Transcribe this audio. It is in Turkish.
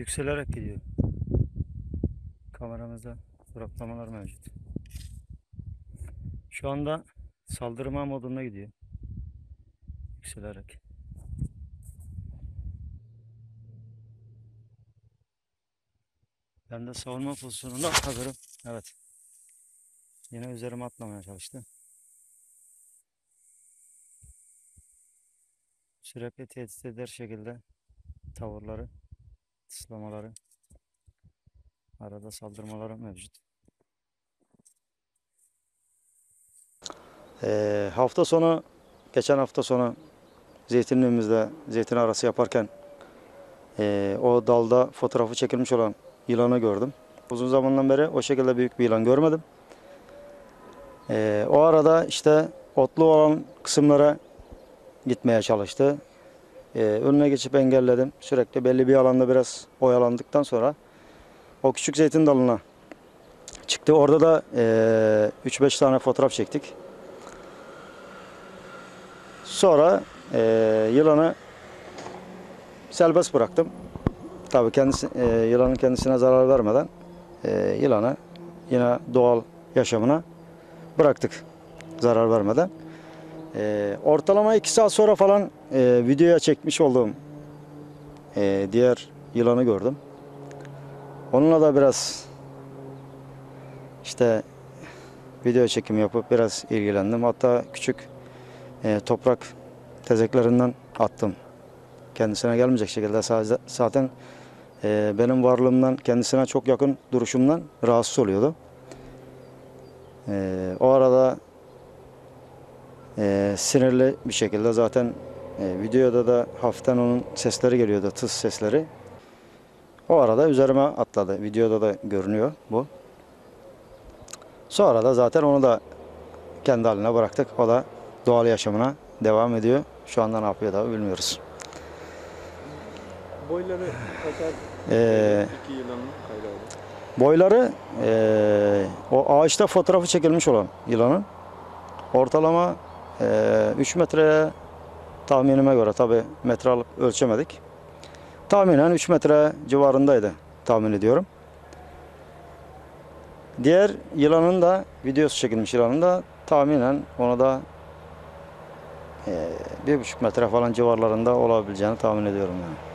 yükselerek gidiyor. Kameramızda duraklamalar mevcut. Şu anda saldırma moduna gidiyor. Yükselerek. Ben de savunma pozisyonunda hazırım. Evet. Yine üzerime atlamaya çalıştı. Sürekli tehdit eder şekilde tavırları, tıslamaları, arada saldırmaları mevcut. Ee, hafta sonu, geçen hafta sonu zeytinliğimizde zeytin arası yaparken ee, o dalda fotoğrafı çekilmiş olan yılanı gördüm. Uzun zamandan beri o şekilde büyük bir yılan görmedim. Ee, o arada işte otlu olan kısımlara gitmeye çalıştı. Ee, önüne geçip engelledim. Sürekli belli bir alanda biraz oyalandıktan sonra o küçük zeytin dalına çıktı. Orada da 3-5 tane fotoğraf çektik. Sonra eee, yılanı serbest bıraktım. Tabii kendisi, eee, yılanın kendisine zarar vermeden eee, yılanı yine doğal yaşamına bıraktık. Zarar vermeden. Eee, ortalama 2 saat sonra falan eee, videoya çekmiş olduğum eee, diğer yılanı gördüm. Onunla da biraz işte video çekim yapıp biraz ilgilendim. Hatta küçük eee, toprak tezeklerinden attım. Kendisine gelmeyecek şekilde sadece, zaten eee, benim varlığımdan kendisine çok yakın duruşumdan rahatsız oluyordu. Eee, o arada eee, sinirli bir şekilde zaten eee, videoda da hafiften onun sesleri geliyordu, tıs sesleri. O arada üzerime atladı. Videoda da görünüyor bu. Sonra da zaten onu da kendi haline bıraktık. O da doğal yaşamına devam ediyor. Şu anda ne yapıyor da bilmiyoruz. Boyları kaçar Ee, iki yılanın kayrağı. boyları eee, o ağaçta fotoğrafı çekilmiş olan yılanın ortalama 3 metreye tahminime göre tabi metre alıp ölçemedik. Tahminen 3 metre civarındaydı tahmin ediyorum. Diğer yılanın da videosu çekilmiş yılanın da tahminen onu da eee, bir buçuk metre falan civarlarında olabileceğini tahmin ediyorum yani.